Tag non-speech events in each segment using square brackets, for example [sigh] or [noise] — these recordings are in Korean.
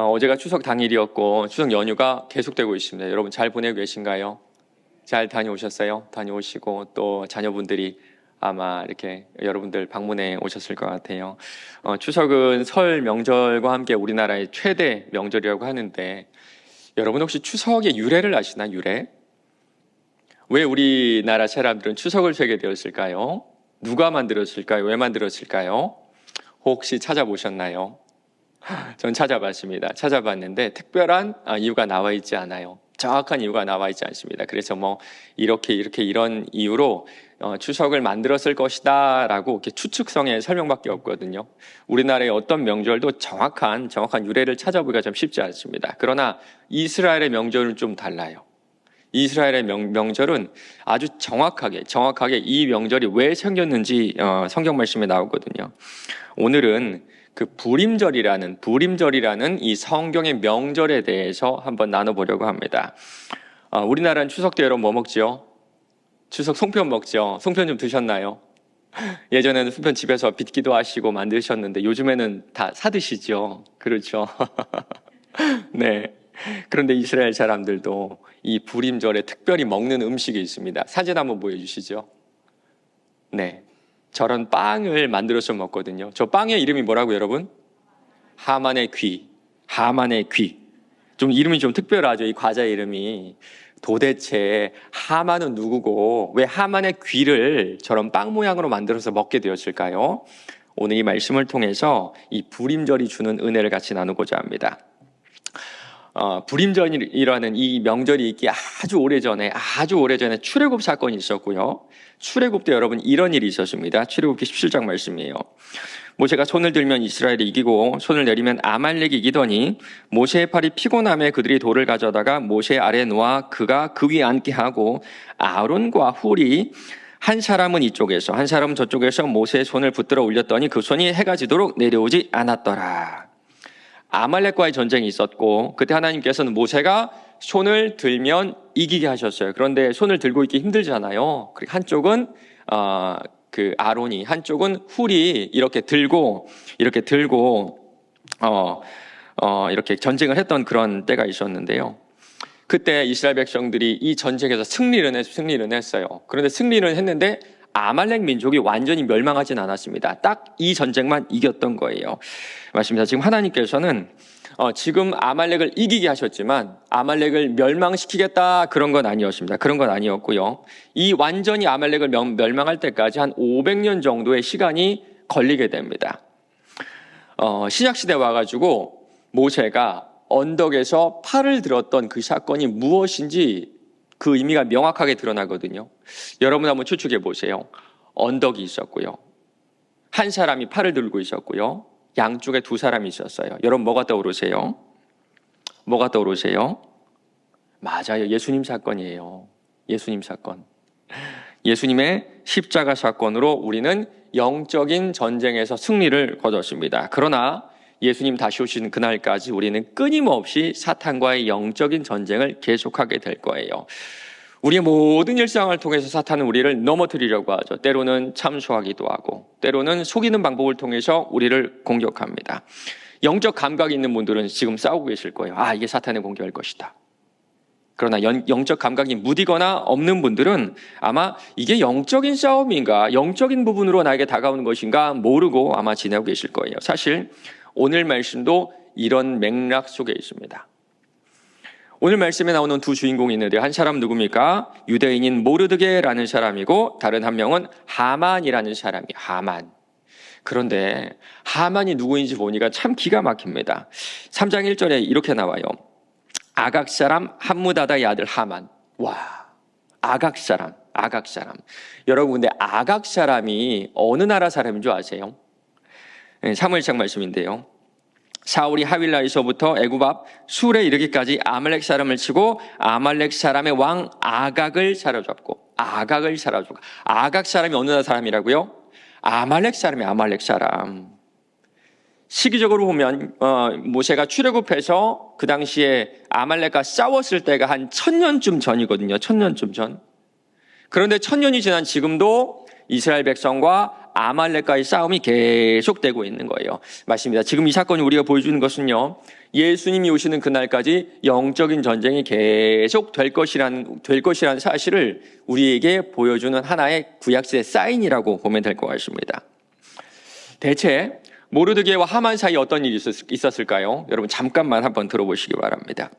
어, 제가 추석 당일이었고 추석 연휴가 계속되고 있습니다. 여러분 잘 보내고 계신가요? 잘 다녀오셨어요? 다녀오시고 또 자녀분들이 아마 이렇게 여러분들 방문해 오셨을 것 같아요. 어, 추석은 설 명절과 함께 우리나라의 최대 명절이라고 하는데 여러분 혹시 추석의 유래를 아시나 유래? 왜 우리나라 사람들은 추석을 세게 되었을까요? 누가 만들었을까요? 왜 만들었을까요? 혹시 찾아보셨나요? 전 찾아봤습니다. 찾아봤는데 특별한 아, 이유가 나와 있지 않아요. 정확한 이유가 나와 있지 않습니다. 그래서 뭐 이렇게 이렇게 이런 이유로 어, 추석을 만들었을 것이다라고 이렇게 추측성의 설명밖에 없거든요. 우리나라의 어떤 명절도 정확한 정확한 유래를 찾아보기가 좀 쉽지 않습니다. 그러나 이스라엘의 명절은 좀 달라요. 이스라엘의 명, 명절은 아주 정확하게 정확하게 이 명절이 왜 생겼는지 어, 성경 말씀에 나오거든요. 오늘은 그 부림절이라는 부림절이라는 이 성경의 명절에 대해서 한번 나눠보려고 합니다. 어, 우리나라는 추석 때 여러분 뭐 먹지요? 추석 송편 먹죠. 송편 좀 드셨나요? [laughs] 예전에는 송편 집에서 빚기도 하시고 만드셨는데 요즘에는 다 사드시죠. 그렇죠. [laughs] 네. 그런데 이스라엘 사람들도 이 부림절에 특별히 먹는 음식이 있습니다. 사진 한번 보여주시죠. 네. 저런 빵을 만들어서 먹거든요. 저 빵의 이름이 뭐라고 여러분? 하만의 귀. 하만의 귀. 좀 이름이 좀 특별하죠. 이 과자 이름이. 도대체 하만은 누구고 왜 하만의 귀를 저런 빵 모양으로 만들어서 먹게 되었을까요? 오늘 이 말씀을 통해서 이 불임절이 주는 은혜를 같이 나누고자 합니다. 어, 불임절이라는 이 명절이 있기 아주 오래전에 아주 오래전에 출애굽 사건이 있었고요. 출애굽 때 여러분 이런 일이 있었습니다. 출애굽기 17장 말씀이에요. 모세가 손을 들면 이스라엘이 이기고 손을 내리면 아말렉이 이기더니 모세의 팔이 피곤함에 그들이 돌을 가져다가 모세 아래 놓아 그가 그 위에 앉게 하고 아론과 훌이 한 사람은 이쪽에서 한 사람은 저쪽에서 모세의 손을 붙들어 올렸더니 그 손이 해가 지도록 내려오지 않았더라. 아말렉과의 전쟁이 있었고 그때 하나님께서는 모세가 손을 들면 이기게 하셨어요. 그런데 손을 들고 있기 힘들잖아요. 그리고 한쪽은 어, 그 아론이 한쪽은 훌이 이렇게 들고 이렇게 들고 어, 어, 이렇게 전쟁을 했던 그런 때가 있었는데요. 그때 이스라엘 백성들이 이 전쟁에서 승리를 했, 승리를 했어요. 그런데 승리를 했는데 아말렉 민족이 완전히 멸망하진 않았습니다. 딱 이 전쟁만 이겼던 거예요. 맞습니다. 지금 하나님께서는 어, 지금 아말렉을 이기게 하셨지만 아말렉을 멸망시키겠다 그런 건 아니었습니다. 그런 건 아니었고요. 이 완전히 아말렉을 명, 멸망할 때까지 한 500년 정도의 시간이 걸리게 됩니다. 어, 신약 시대 와가지고 모세가 언덕에서 팔을 들었던 그 사건이 무엇인지 그 의미가 명확하게 드러나거든요. 여러분 한번 추측해 보세요. 언덕이 있었고요. 한 사람이 팔을 들고 있었고요. 양쪽에 두 사람이 있었어요. 여러분 뭐가 떠오르세요? 뭐가 떠오르세요? 맞아요. 예수님 사건이에요. 예수님 사건. 예수님의 십자가 사건으로 우리는 영적인 전쟁에서 승리를 거뒀습니다. 그러나 예수님 다시 오시는 그날까지 우리는 끊임없이 사탄과의 영적인 전쟁을 계속하게 될 거예요. 우리의 모든 일상을 통해서 사탄은 우리를 넘어뜨리려고 하죠. 때로는 참소하기도 하고, 때로는 속이는 방법을 통해서 우리를 공격합니다. 영적 감각이 있는 분들은 지금 싸우고 계실 거예요. 아, 이게 사탄의 공격일 것이다. 그러나 영적 감각이 무디거나 없는 분들은 아마 이게 영적인 싸움인가, 영적인 부분으로 나에게 다가오는 것인가 모르고 아마 지내고 계실 거예요. 사실 오늘 말씀도 이런 맥락 속에 있습니다. 오늘 말씀에 나오는 두 주인공이 있는데 한 사람 누굽니까? 유대인인 모르드게라는 사람이고 다른 한 명은 하만이라는 사람이 하만. 그런데 하만이 누구인지 보니까 참 기가 막힙니다. 3장 1절에 이렇게 나와요. 아각 사람 함무다다의 아들 하만. 와, 아각 사람, 아각 사람. 여러분 근데 아각 사람이 어느 나라 사람인 줄 아세요? 사무엘상 말씀인데요. 사울이 하윌라에서부터 애굽 앞 술에 이르기까지 아말렉 사람을 치고 아말렉 사람의 왕 아각을 사로잡고 아각을 사로잡고 아각 사람이 어느 나라 사람이라고요? 아말렉 사람이 아말렉 사람. 시기적으로 보면 어, 모세가 출애굽해서 그 당시에 아말렉과 싸웠을 때가 한 천년쯤 전이거든요. 천년쯤 전. 그런데 천년이 지난 지금도 이스라엘 백성과 아말렉과의 싸움이 계속되고 있는 거예요. 맞습니다. 지금 이 사건이 우리가 보여주는 것은요. 예수님이 오시는 그날까지 영적인 전쟁이 계속 될 것이라는 될 것이라는 사실을 우리에게 보여주는 하나의 구약시대 사인이라고 보면 될 것 같습니다. 대체 모르드게와 하만 사이 어떤 일이 있었- 있었을까요? 여러분 잠깐만 한번 들어보시기 바랍니다.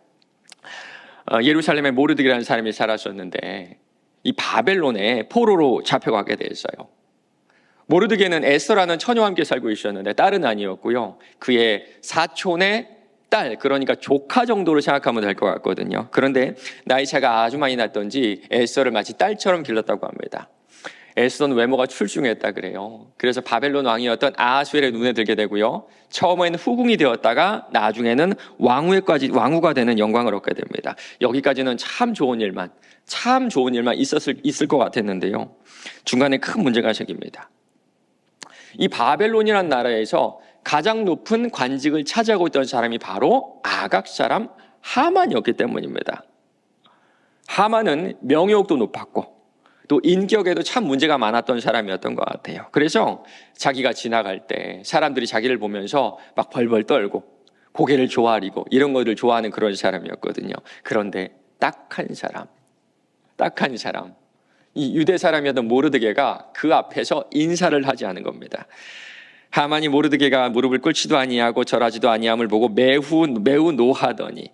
어, 예루살렘에 모르드게라는 사람이 살았었는데 이 바벨론에 포로로 잡혀가게 됐어요. 모르드게는 에스더라는 처녀와 함께 살고 있었는데 딸은 아니었고요. 그의 사촌의 딸, 그러니까 조카 정도로 생각하면 될 것 같거든요. 그런데 나이 차가 아주 많이 났던지 에스더를 마치 딸처럼 길렀다고 합니다. 에스더는 외모가 출중했다 그래요. 그래서 바벨론 왕이었던 아하수엘의 눈에 들게 되고요. 처음에는 후궁이 되었다가 나중에는 왕후에까지 왕후가 되는 영광을 얻게 됩니다. 여기까지는 참 좋은 일만, 참 좋은 일만 있었을 있을 것 같았는데요. 중간에 큰 문제가 생깁니다. 이 바벨론이라는 나라에서 가장 높은 관직을 차지하고 있던 사람이 바로 아각 사람 하만이었기 때문입니다. 하만은 명예욕도 높았고 또 인격에도 참 문제가 많았던 사람이었던 것 같아요. 그래서 자기가 지나갈 때 사람들이 자기를 보면서 막 벌벌 떨고 고개를 조아리고 이런 것을 좋아하는 그런 사람이었거든요. 그런데 딱 한 사람, 딱 한 사람, 이 유대 사람이었던 모르드게가 그 앞에서 인사를 하지 않은 겁니다. 하만이 모르드게가 무릎을 꿇지도 아니하고 절하지도 아니함을 보고 매우 매우 노하더니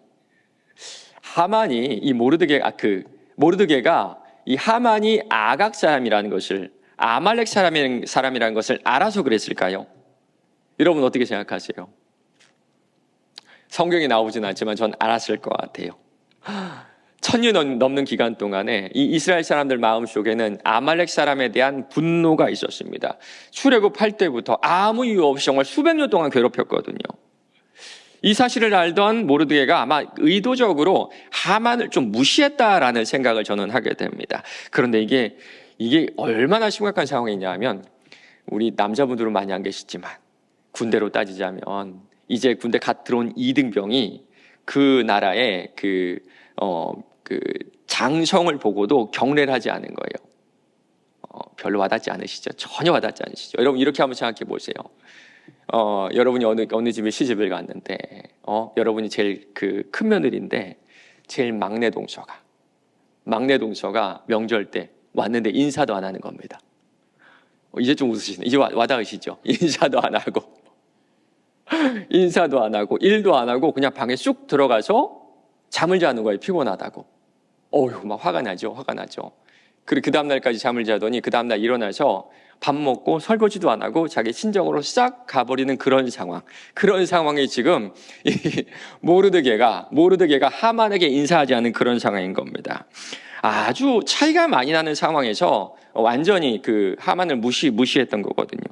하만이 이 모르드게 아, 그 모르드게가 이 하만이 아각 사람이라는 것을 아말렉 사람이, 사람이라는 것을 알아서 그랬을까요? 여러분 어떻게 생각하세요? 성경에 나오진 않지만 전 알았을 것 같아요. 천년 넘- 넘는 기간 동안에 이 이스라엘 사람들 마음 속에는 아말렉 사람에 대한 분노가 있었습니다. 출애굽 8때부터 아무 이유 없이 정말 수백 년 동안 괴롭혔거든요. 이 사실을 알던 모르드게가 아마 의도적으로 하만을 좀 무시했다라는 생각을 저는 하게 됩니다. 그런데 이게 이게 얼마나 심각한 상황이냐면 우리 남자분들은 많이 안 계시지만 군대로 따지자면 이제 군대 갓 들어온 이등병이 그 나라의 그 어, 그 장성을 보고도 경례를 하지 않은 거예요. 어, 별로 와닿지 않으시죠? 전혀 와닿지 않으시죠? 여러분 이렇게 한번 생각해 보세요. 어, 여러분이 어느 어느 집에 시집을 갔는데, 어, 여러분이 제일 그 큰 며느리인데, 제일 막내 동서가, 막내 동서가 명절 때 왔는데 인사도 안 하는 겁니다. 어, 이제 좀 웃으시네. 이제 와, 와닿으시죠? [laughs] 인사도 안 하고, [laughs] 인사도 안 하고, 일도 안 하고, 그냥 방에 쑥 들어가서 잠을 자는 거예요. 피곤하다고. 어휴, 막 화가 나죠. 화가 나죠. 그리고 그 다음날까지 잠을 자더니 그 다음날 일어나서 밥 먹고 설거지도 안 하고 자기 친정으로 싹 가버리는 그런 상황. 그런 상황이 지금 이 모르드게가 모르드게가 하만에게 인사하지 않은 그런 상황인 겁니다. 아주 차이가 많이 나는 상황에서 완전히 그 하만을 무시 무시했던 거거든요.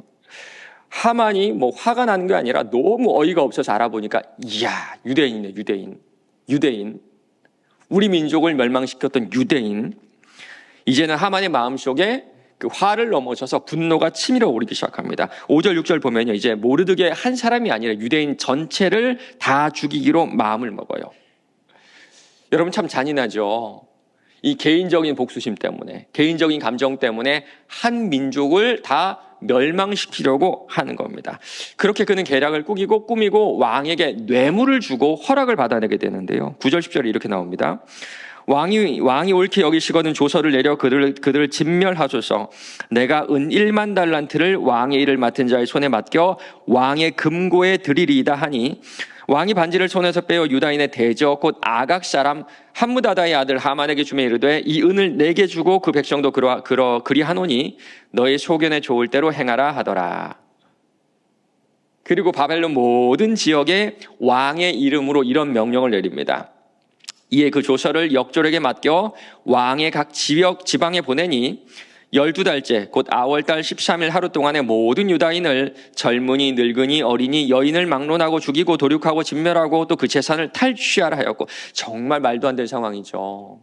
하만이 뭐 화가 나는 게 아니라 너무 어이가 없어서 알아보니까 이야 유대인이네 유대인 유대인 우리 민족을 멸망시켰던 유대인 이제는 하만의 마음속에 그 화를 넘어서서 분노가 치밀어 오르기 시작합니다. 5절 6절 보면요. 이제 모르드게 한 사람이 아니라 유대인 전체를 다 죽이기로 마음을 먹어요. 여러분 참 잔인하죠. 이 개인적인 복수심 때문에, 개인적인 감정 때문에 한 민족을 다 멸망시키려고 하는 겁니다. 그렇게 그는 계략을 꾸기고 꾸미고 왕에게 뇌물을 주고 허락을 받아내게 되는데요. 9절 10절에 이렇게 나옵니다. 왕이 왕이 옳게 여기시거든 조서를 내려 그들을 그들을 진멸하소서. 내가 은 1만 달란트를 왕의 일을 맡은 자의 손에 맡겨 왕의 금고에 드리리이다 하니 왕이 반지를 손에서 빼어 유다인의 대저 곧 아각 사람 함무다다의 아들 하만에게 주매 이르되 이 은을 내게 주고 그 백성도 그러, 그러 그리하노니 너의 소견에 좋을 대로 행하라 하더라. 그리고 바벨론 모든 지역에 왕의 이름으로 이런 명령을 내립니다. 이에 그 조서를 역졸에게 맡겨 왕의 각 지역 지방에 보내니 열두 달째 곧 아월달 13일 하루 동안에 모든 유다인을 젊은이 늙은이 어린이 여인을 막론하고 죽이고 도륙하고 진멸하고 또 그 재산을 탈취하라 하였고 정말 말도 안 되는 상황이죠.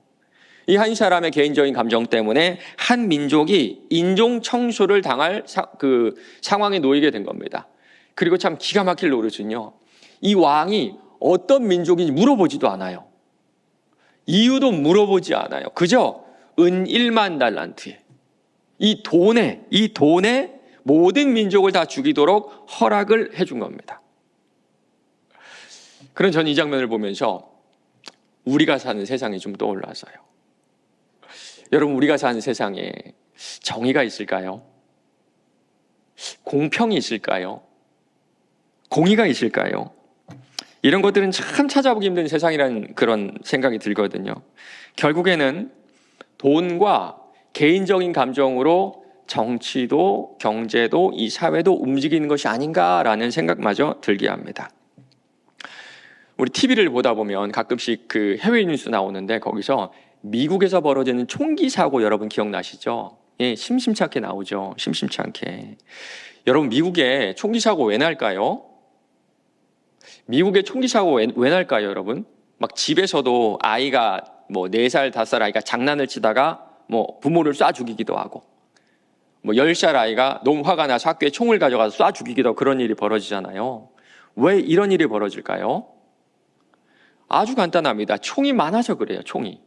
이 한 사람의 개인적인 감정 때문에 한 민족이 인종 청소를 당할 사, 그 상황에 놓이게 된 겁니다. 그리고 참 기가 막힐 노릇은요. 이 왕이 어떤 민족인지 물어보지도 않아요. 이유도 물어보지 않아요. 그저 은 1만 달란트에 이 돈에 이 돈에 모든 민족을 다 죽이도록 허락을 해준 겁니다. 그런 전 이 장면을 보면서 우리가 사는 세상이 좀 떠올라서요. 여러분, 우리가 사는 세상에 정의가 있을까요? 공평이 있을까요? 공의가 있을까요? 이런 것들은 참 찾아보기 힘든 세상이라는 그런 생각이 들거든요. 결국에는 돈과 개인적인 감정으로 정치도 경제도 이 사회도 움직이는 것이 아닌가라는 생각마저 들게 합니다. 우리 TV를 보다 보면 가끔씩 그 해외 뉴스 나오는데 거기서 미국에서 벌어지는 총기 사고 여러분 기억나시죠? 예, 심심찮게 나오죠. 심심찮게. 여러분 미국에 총기 사고 왜 날까요? 미국에 총기 사고 왜, 왜 날까요, 여러분? 막 집에서도 아이가 뭐 4살, 5살 아이가 장난을 치다가 뭐 부모를 쏴 죽이기도 하고 뭐 10살 아이가 너무 화가 나서 학교에 총을 가져가서 쏴 죽이기도 그런 일이 벌어지잖아요. 왜 이런 일이 벌어질까요? 아주 간단합니다. 총이 많아서 그래요, 총이.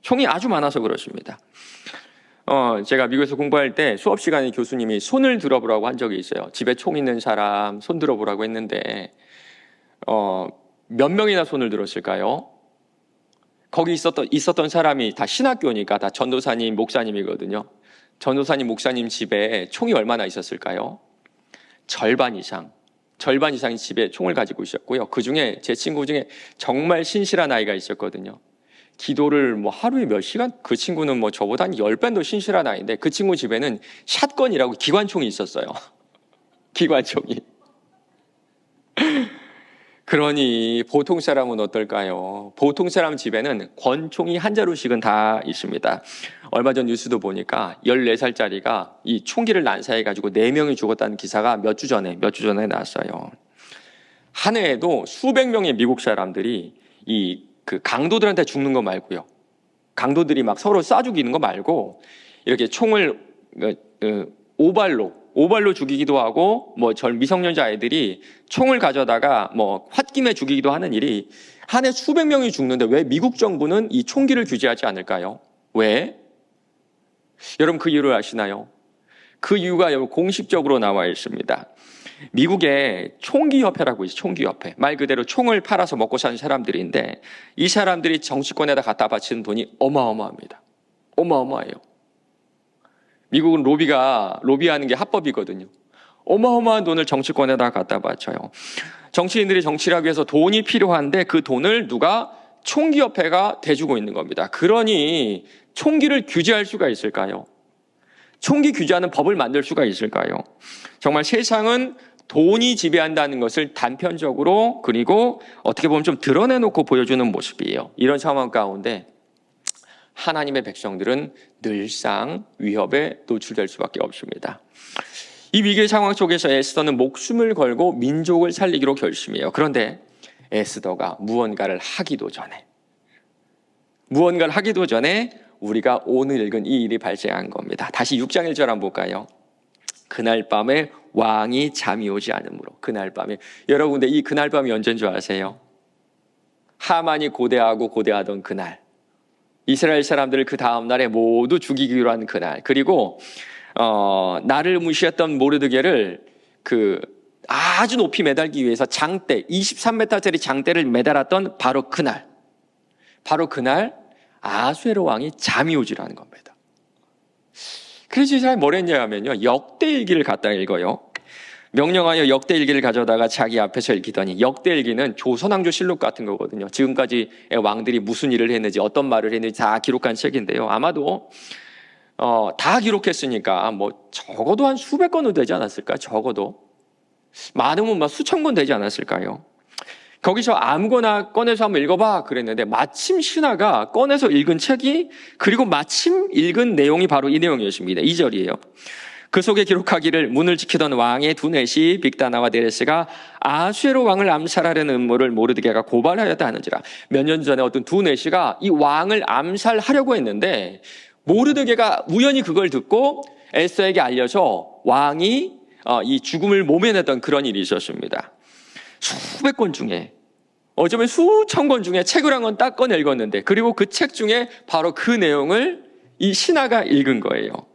총이 아주 많아서 그렇습니다. 어, 제가 미국에서 공부할 때 수업 시간에 교수님이 손을 들어보라고 한 적이 있어요. 집에 총 있는 사람 손 들어보라고 했는데, 어, 몇 명이나 손을 들었을까요? 거기 있었던, 있었던 사람이 다 신학교니까 다 전도사님, 목사님이거든요. 전도사님, 목사님 집에 총이 얼마나 있었을까요? 절반 이상. 절반 이상이 집에 총을 가지고 있었고요. 그 중에 제 친구 중에 정말 신실한 아이가 있었거든요. 기도를 뭐 하루에 몇 시간? 그 친구는 뭐 저보다 한 10배 더 신실한 아이인데 그 친구 집에는 샷건이라고 기관총이 있었어요. [laughs] 기관총이. 그러니 보통 사람은 어떨까요? 보통 사람 집에는 권총이 한 자루씩은 다 있습니다. 얼마 전 뉴스도 보니까 14살짜리가 이 총기를 난사해가지고 4명이 죽었다는 기사가 몇 주 전에, 몇 주 전에 나왔어요. 한 해에도 수백 명의 미국 사람들이 이 그 강도들한테 죽는 거 말고요. 강도들이 막 서로 쏴 죽이는 거 말고 이렇게 총을 그, 그, 오발로 오발로 죽이기도 하고 뭐 절 미성년자 아이들이 총을 가져다가 뭐 홧김에 죽이기도 하는 일이 한 해 수백 명이 죽는데 왜 미국 정부는 이 총기를 규제하지 않을까요? 왜? 여러분 그 이유를 아시나요? 그 이유가 여러분 공식적으로 나와 있습니다. 미국에 총기협회라고 있어요. 총기협회. 말 그대로 총을 팔아서 먹고 사는 사람들인데 이 사람들이 정치권에다 갖다 바치는 돈이 어마어마합니다. 어마어마해요. 미국은 로비가 로비하는 게 합법이거든요. 어마어마한 돈을 정치권에다 갖다 바쳐요. 정치인들이 정치를 하기 위해서 돈이 필요한데 그 돈을 누가 총기협회가 대주고 있는 겁니다. 그러니 총기를 규제할 수가 있을까요? 총기 규제하는 법을 만들 수가 있을까요? 정말 세상은 돈이 지배한다는 것을 단편적으로 그리고 어떻게 보면 좀 드러내놓고 보여주는 모습이에요. 이런 상황 가운데 하나님의 백성들은 늘상 위협에 노출될 수밖에 없습니다. 이 위기의 상황 속에서 에스더는 목숨을 걸고 민족을 살리기로 결심해요. 그런데 에스더가 무언가를 하기도 전에 무언가를 하기도 전에 우리가 오늘 읽은 이 일이 발생한 겁니다. 다시 6장 1절 한번 볼까요? 그날 밤에 왕이 잠이 오지 않으므로 그날 밤에 여러분 근데 이 그날 밤이 언제인 줄 아세요? 하만이 고대하고 고대하던 그날 이스라엘 사람들을 그 다음 날에 모두 죽이기로 한 그날 그리고 어, 나를 무시했던 모르드게를 그 아주 높이 매달기 위해서 장대 23m짜리 장대를 매달았던 바로 그날 바로 그날 아수에로 왕이 잠이 오지라는 겁니다. 그래서 이사람이 뭘 했냐면요 역대일기를 갖다 읽어요. 명령하여 역대일기를 가져다가 자기 앞에서 읽히더니 역대일기는 조선왕조 실록 같은 거거든요. 지금까지 왕들이 무슨 일을 했는지 어떤 말을 했는지 다 기록한 책인데요. 아마도 어, 다 기록했으니까 뭐 적어도 한 수백 건은 되지 않았을까? 적어도 많으면 막 수천 건 되지 않았을까요? 거기서 아무거나 꺼내서 한번 읽어봐 그랬는데 마침 신하가 꺼내서 읽은 책이 그리고 마침 읽은 내용이 바로 이 내용이었습니다. 2절이에요. 그 속에 기록하기를 문을 지키던 왕의 두 넷이 빅다나와 데레스가 아수에로 왕을 암살하려는 음모를 모르드게가 고발하였다 하는지라 몇 년 전에 어떤 두 넷이가 이 왕을 암살하려고 했는데 모르드게가 우연히 그걸 듣고 에스더에게 알려서 왕이 어, 이 죽음을 모면했던 그런 일이 있었습니다. 수백 권 중에 어쩌면 수천 권 중에 책을 한 권 딱 꺼내 읽었는데 그리고 그 책 중에 바로 그 내용을 이 신하가 읽은 거예요.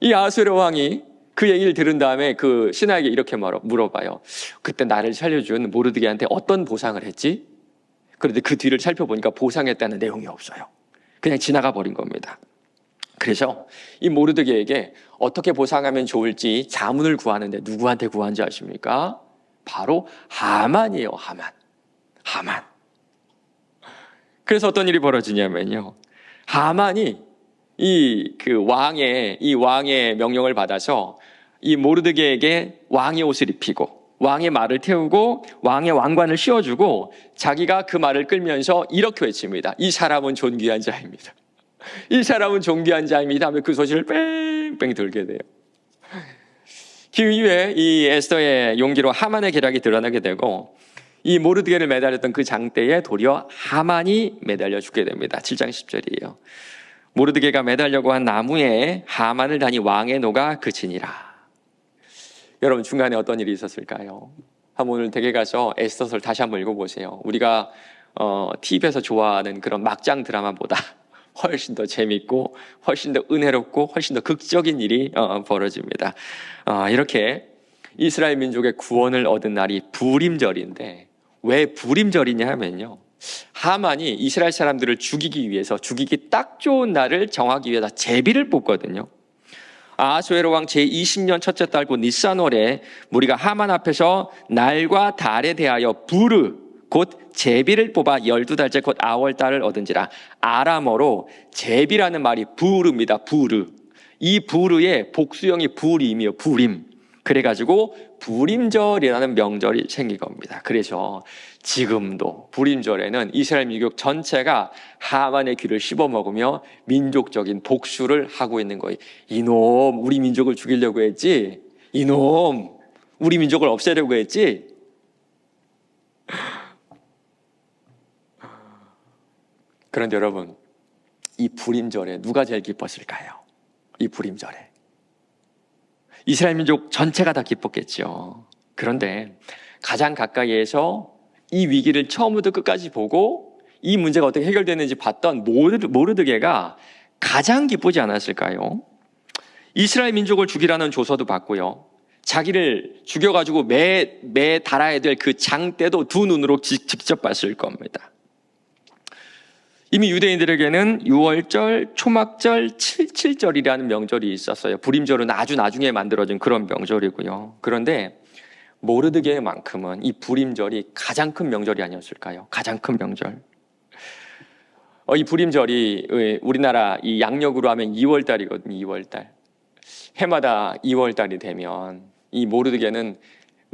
이 아수르 왕이 그 얘기를 들은 다음에 그 신하에게 이렇게 물어- 물어봐요. 그때 나를 살려준 모르드게한테 어떤 보상을 했지? 그런데 그 뒤를 살펴보니까 보상했다는 내용이 없어요. 그냥 지나가 버린 겁니다. 그래서 이 모르드게에게 어떻게 보상하면 좋을지 자문을 구하는데 누구한테 구한지 아십니까? 바로 하만이에요, 하만. 하만. 그래서 어떤 일이 벌어지냐면요. 하만이 이 그 왕의 이 왕의 명령을 받아서 이 모르드게에게 왕의 옷을 입히고 왕의 말을 태우고 왕의 왕관을 씌워주고 자기가 그 말을 끌면서 이렇게 외칩니다. 이 사람은 존귀한 자입니다. 이 사람은 존귀한 자입니다. 하며 그 소식을 뺑뺑 돌게 돼요. 그 이후에 이 에스더의 용기로 하만의 계략이 드러나게 되고 이 모르드게를 매달렸던 그 장대에 도리어 하만이 매달려 죽게 됩니다. 7장 10절이에요. 모르드게가 매달려고 한 나무에 하만을 다니 왕의 노가 그치니라. 여러분 중간에 어떤 일이 있었을까요? 한번 오늘 댁에 가서 에스더서를 다시 한번 읽어보세요. 우리가 어, TV에서 좋아하는 그런 막장 드라마보다 [laughs] 훨씬 더 재밌고 훨씬 더 은혜롭고 훨씬 더 극적인 일이 어, 벌어집니다. 어, 이렇게 이스라엘 민족의 구원을 얻은 날이 부림절인데 왜 부림절이냐 하면요. 하만이 이스라엘 사람들을 죽이기 위해서 죽이기 딱 좋은 날을 정하기 위해서 제비를 뽑거든요. 아하수에로 왕 제20년 첫째 달곧 니산월에 우리가 하만 앞에서 날과 달에 대하여 부르 곧 제비를 뽑아 열두 달째 곧 아월 달을 얻은지라 아람어로 제비라는 말이 부르입니다. 부르. 이 부르의 복수형이 부림이요. 부림. 그래가지고 부림절이라는 명절이 생긴 겁니다. 그래서 지금도 부림절에는 이스라엘 민족 전체가 하만의 귀를 씹어먹으며 민족적인 복수를 하고 있는 거예요. 이놈, 우리 민족을 죽이려고 했지? 이놈, 우리 민족을 없애려고 했지? [laughs] 그런데 여러분, 이 불임절에 누가 제일 기뻤을까요? 이 불임절에. 이스라엘 민족 전체가 다 기뻤겠죠. 그런데 가장 가까이에서 이 위기를 처음부터 끝까지 보고 이 문제가 어떻게 해결되는지 봤던 모르드, 모르드게가 가장 기쁘지 않았을까요? 이스라엘 민족을 죽이라는 조서도 받고요. 자기를 죽여가지고 매, 매 달아야 될 그 장대도 두 눈으로 지- 직접 봤을 겁니다. 이미 유대인들에게는 6월절, 초막절, 77절이라는 명절이 있었어요. 불임절은 아주 나중에 만들어진 그런 명절이고요. 그런데 모르드게만큼은 이 불임절이 가장 큰 명절이 아니었을까요? 가장 큰 명절. 어, 이 불임절이 의, 우리나라 이 양력으로 하면 2월달이거든요. 2월달. 해마다 2월달이 되면 이 모르드게는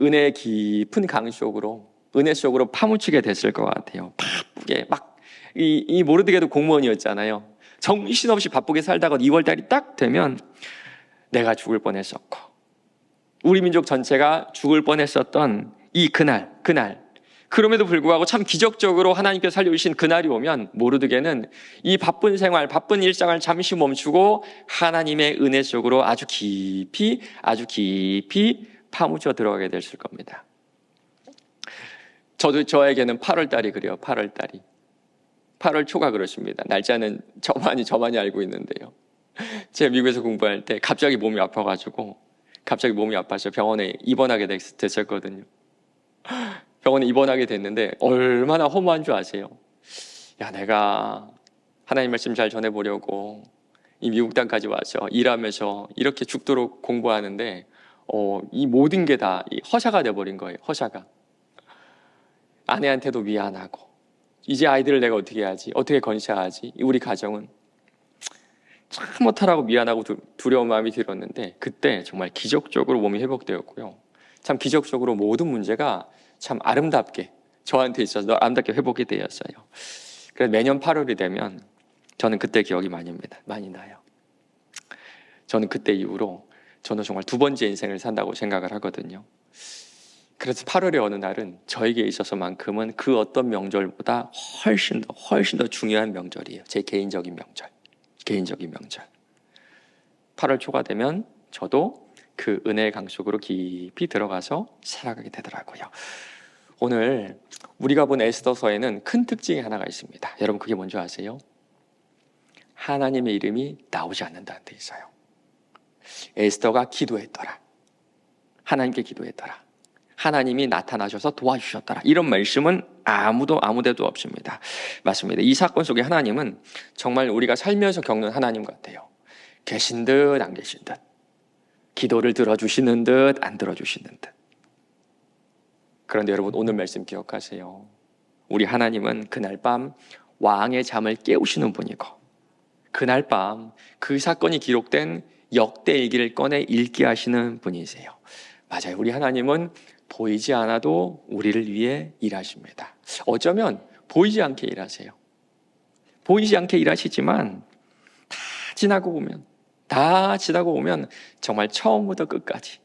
은혜 깊은 강 속으로 은혜 속으로 파묻히게 됐을 것 같아요. 바쁘게 막 이, 이 모르드게도 공무원이었잖아요. 정신없이 바쁘게 살다가 2월달이 딱 되면 내가 죽을 뻔했었고 우리 민족 전체가 죽을 뻔했었던 이 그날 그날 그럼에도 불구하고 참 기적적으로 하나님께서 살려주신 그날이 오면 모르드게는 이 바쁜 생활, 바쁜 일상을 잠시 멈추고 하나님의 은혜 속으로 아주 깊이, 아주 깊이 파묻혀 들어가게 됐을 겁니다. 저도 저에게는 8월 달이 그래요. 8월 달이. 8월 초가 그렇습니다. 날짜는 저만이 저만이 알고 있는데요. 제가 미국에서 공부할 때 갑자기 몸이 아파가지고 갑자기 몸이 아파서 병원에 입원하게 됐, 됐었거든요. 병원에 입원하게 됐는데 얼마나 허무한 줄 아세요? 야, 내가 하나님 말씀 잘 전해보려고 이 미국 땅까지 와서 일하면서 이렇게 죽도록 공부하는데 어, 이 모든 게 다 허사가 돼버린 거예요. 허사가. 아내한테도 미안하고 이제 아이들을 내가 어떻게 해야지? 어떻게 건사하지? 우리 가정은 참 못하라고 미안하고 두- 두려운 마음이 들었는데 그때 정말 기적적으로 몸이 회복되었고요. 참 기적적으로 모든 문제가 참 아름답게 저한테 있어서 아름답게 회복이 되었어요. 그래서 매년 8월이 되면 저는 그때 기억이 많이. 많이 나요. 저는 그때 이후로 저는 정말 두 번째 인생을 산다고 생각을 하거든요. 그래서 8월의 어느 날은 저에게 있어서만큼은 그 어떤 명절보다 훨씬 더 훨씬 더 중요한 명절이에요. 제 개인적인 명절. 개인적인 명절. 8월 초가 되면 저도 그 은혜의 강 속으로 깊이 들어가서 살아가게 되더라고요. 오늘 우리가 본 에스더서에는 큰 특징이 하나가 있습니다. 여러분 그게 뭔지 아세요? 하나님의 이름이 나오지 않는다는 데 있어요. 에스더가 기도했더라. 하나님께 기도했더라. 하나님이 나타나셔서 도와주셨더라. 이런 말씀은 아무도 아무데도 없습니다. 맞습니다. 이 사건 속에 하나님은 정말 우리가 살면서 겪는 하나님 같아요. 계신 듯 안 계신 듯. 기도를 들어주시는 듯 안 들어주시는 듯. 그런데 여러분 오늘 말씀 기억하세요. 우리 하나님은 그날 밤 왕의 잠을 깨우시는 분이고 그날 밤 그 사건이 기록된 역대 일기를 꺼내 읽게 하시는 분이세요. 맞아요. 우리 하나님은 보이지 않아도 우리를 위해 일하십니다. 어쩌면 보이지 않게 일하세요. 보이지 않게 일하시지만 다 지나고 보면 다 지나고 보면 정말 처음부터 끝까지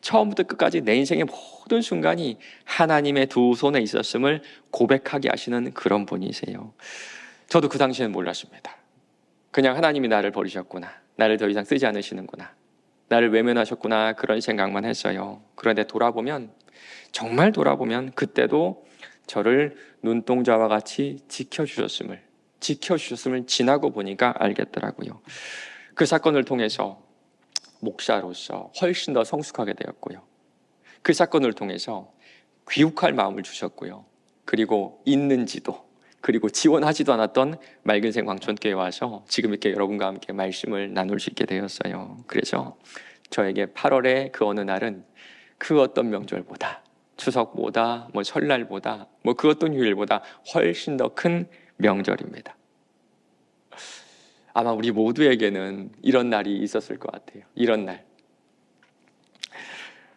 처음부터 끝까지 내 인생의 모든 순간이 하나님의 두 손에 있었음을 고백하게 하시는 그런 분이세요. 저도 그 당시에는 몰랐습니다. 그냥 하나님이 나를 버리셨구나. 나를 더 이상 쓰지 않으시는구나. 나를 외면하셨구나. 그런 생각만 했어요. 그런데 돌아보면, 정말 돌아보면 그때도 저를 눈동자와 같이 지켜주셨음을, 지켜주셨음을 지나고 보니까 알겠더라고요. 그 사건을 통해서 목사로서 훨씬 더 성숙하게 되었고요. 그 사건을 통해서 귀국할 마음을 주셨고요. 그리고 있는 지도 그리고 지원하지도 않았던 맑은 생 광천교회 와서 지금 이렇게 여러분과 함께 말씀을 나눌 수 있게 되었어요. 그래서 저에게 8월의 그 어느 날은 그 어떤 명절보다 추석보다 뭐 설날보다 뭐 그 어떤 휴일보다 훨씬 더 큰 명절입니다. 아마 우리 모두에게는 이런 날이 있었을 것 같아요. 이런 날.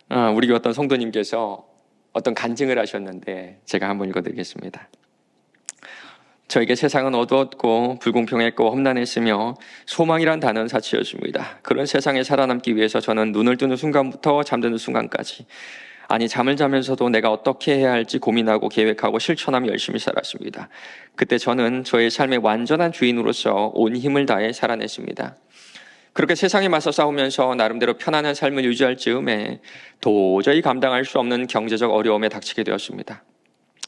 아, 우리 어떤 성도님께서 어떤 간증을 하셨는데 제가 한번 읽어드리겠습니다. 저에게 세상은 어두웠고 불공평했고 험난했으며 소망이란 단어는 사치였습니다. 그런 세상에 살아남기 위해서 저는 눈을 뜨는 순간부터 잠드는 순간까지 아니 잠을 자면서도 내가 어떻게 해야 할지 고민하고 계획하고 실천하며 열심히 살았습니다. 그때 저는 저의 삶의 완전한 주인으로서 온 힘을 다해 살아냈습니다. 그렇게 세상에 맞서 싸우면서 나름대로 편안한 삶을 유지할 즈음에 도저히 감당할 수 없는 경제적 어려움에 닥치게 되었습니다.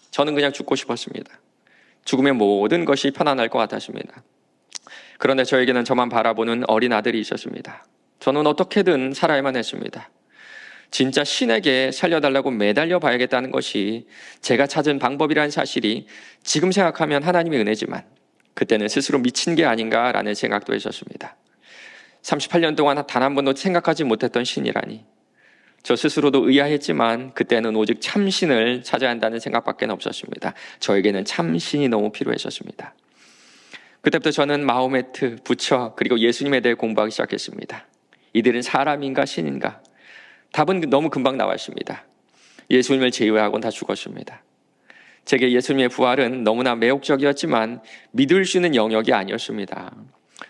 저는 그냥 죽고 싶었습니다. 죽으면 모든 것이 편안할 것 같았습니다. 그런데 저에게는 저만 바라보는 어린 아들이 있었습니다. 저는 어떻게든 살아야만 했습니다. 진짜 신에게 살려달라고 매달려 봐야겠다는 것이 제가 찾은 방법이라는 사실이 지금 생각하면 하나님의 은혜지만 그때는 스스로 미친 게 아닌가라는 생각도 했었습니다. 38년 동안 단 한 번도 생각하지 못했던 신이라니. 저 스스로도 의아했지만 그때는 오직 참신을 찾아야 한다는 생각밖에 없었습니다. 저에게는 참신이 너무 필요했었습니다. 그때부터 저는 마호메트, 부처, 그리고 예수님에 대해 공부하기 시작했습니다. 이들은 사람인가 신인가? 답은 너무 금방 나왔습니다. 예수님을 제외하고는 다 죽었습니다. 제게 예수님의 부활은 너무나 매혹적이었지만 믿을 수 있는 영역이 아니었습니다.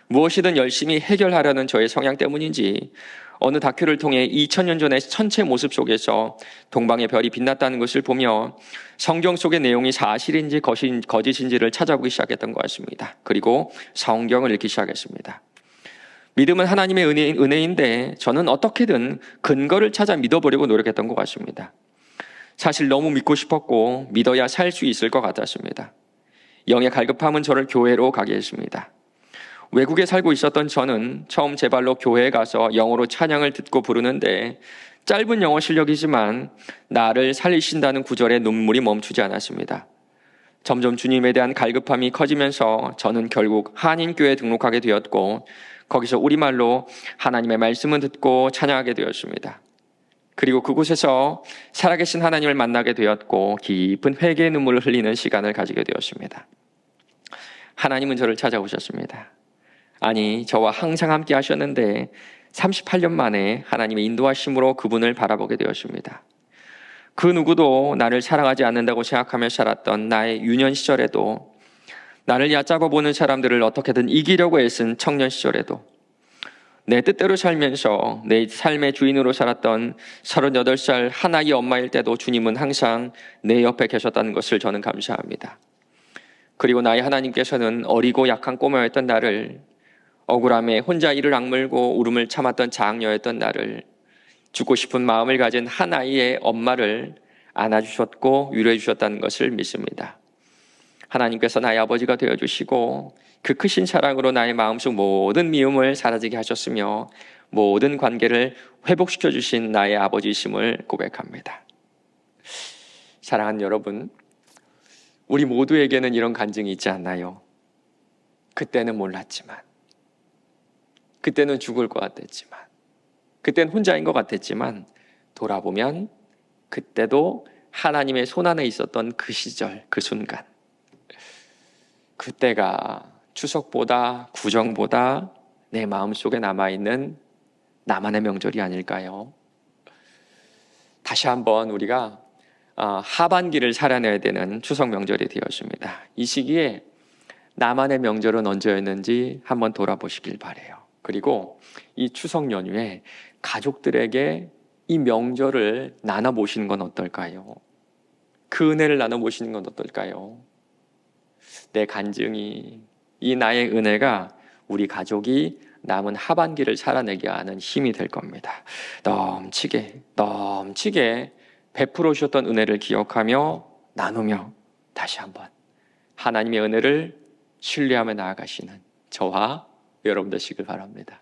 무엇이든 열심히 해결하려는 저의 성향 때문인지 어느 다큐를 통해 2000년 전의 천체 모습 속에서 동방의 별이 빛났다는 것을 보며 성경 속의 내용이 사실인지 거짓인지를 찾아보기 시작했던 것 같습니다. 그리고 성경을 읽기 시작했습니다. 믿음은 하나님의 은혜, 은혜인데 저는 어떻게든 근거를 찾아 믿어보려고 노력했던 것 같습니다. 사실 너무 믿고 싶었고 믿어야 살 수 있을 것 같았습니다. 영의 갈급함은 저를 교회로 가게 했습니다. 외국에 살고 있었던 저는 처음 제 발로 교회에 가서 영어로 찬양을 듣고 부르는데 짧은 영어 실력이지만 나를 살리신다는 구절에 눈물이 멈추지 않았습니다. 점점 주님에 대한 갈급함이 커지면서 저는 결국 한인교회에 등록하게 되었고 거기서 우리말로 하나님의 말씀을 듣고 찬양하게 되었습니다. 그리고 그곳에서 살아계신 하나님을 만나게 되었고 깊은 회개의 눈물을 흘리는 시간을 가지게 되었습니다. 하나님은 저를 찾아오셨습니다. 아니, 저와 항상 함께 하셨는데 38년 만에 하나님의 인도하심으로 그분을 바라보게 되었습니다. 그 누구도 나를 사랑하지 않는다고 생각하며 살았던 나의 유년 시절에도 나를 얕잡아 보는 사람들을 어떻게든 이기려고 애쓴 청년 시절에도 내 뜻대로 살면서 내 삶의 주인으로 살았던 38살 하나의 엄마일 때도 주님은 항상 내 옆에 계셨다는 것을 저는 감사합니다. 그리고 나의 하나님께서는 어리고 약한 꼬마였던 나를 억울함에 혼자 이를 악물고 울음을 참았던 장녀였던 나를 죽고 싶은 마음을 가진 한 아이의 엄마를 안아주셨고 위로해 주셨다는 것을 믿습니다. 하나님께서 나의 아버지가 되어 주시고 그 크신 사랑으로 나의 마음속 모든 미움을 사라지게 하셨으며 모든 관계를 회복시켜 주신 나의 아버지이심을 고백합니다. 사랑하는 여러분, 우리 모두에게는 이런 간증이 있지 않나요? 그때는 몰랐지만, 그때는 죽을 것 같았지만, 그때는 혼자인 것 같았지만, 돌아보면 그때도 하나님의 손 안에 있었던 그 시절, 그 순간, 그때가 추석보다 구정보다 내 마음속에 남아있는 나만의 명절이 아닐까요? 다시 한번 우리가 아, 하반기를 살아내야 되는 추석 명절이 되었습니다. 이 시기에 나만의 명절은 언제였는지 한번 돌아보시길 바래요. 그리고 이 추석 연휴에 가족들에게 이 명절을 나눠 보시는 건 어떨까요? 그 은혜를 나눠 보시는 건 어떨까요? 내 간증이 이 나의 은혜가 우리 가족이 남은 하반기를 살아내게 하는 힘이 될 겁니다. 넘치게 넘치게 베풀어 주셨던 은혜를 기억하며 나누며 다시 한번 하나님의 은혜를 신뢰하며 나아가시는 저와 여러분 되시길 바랍니다.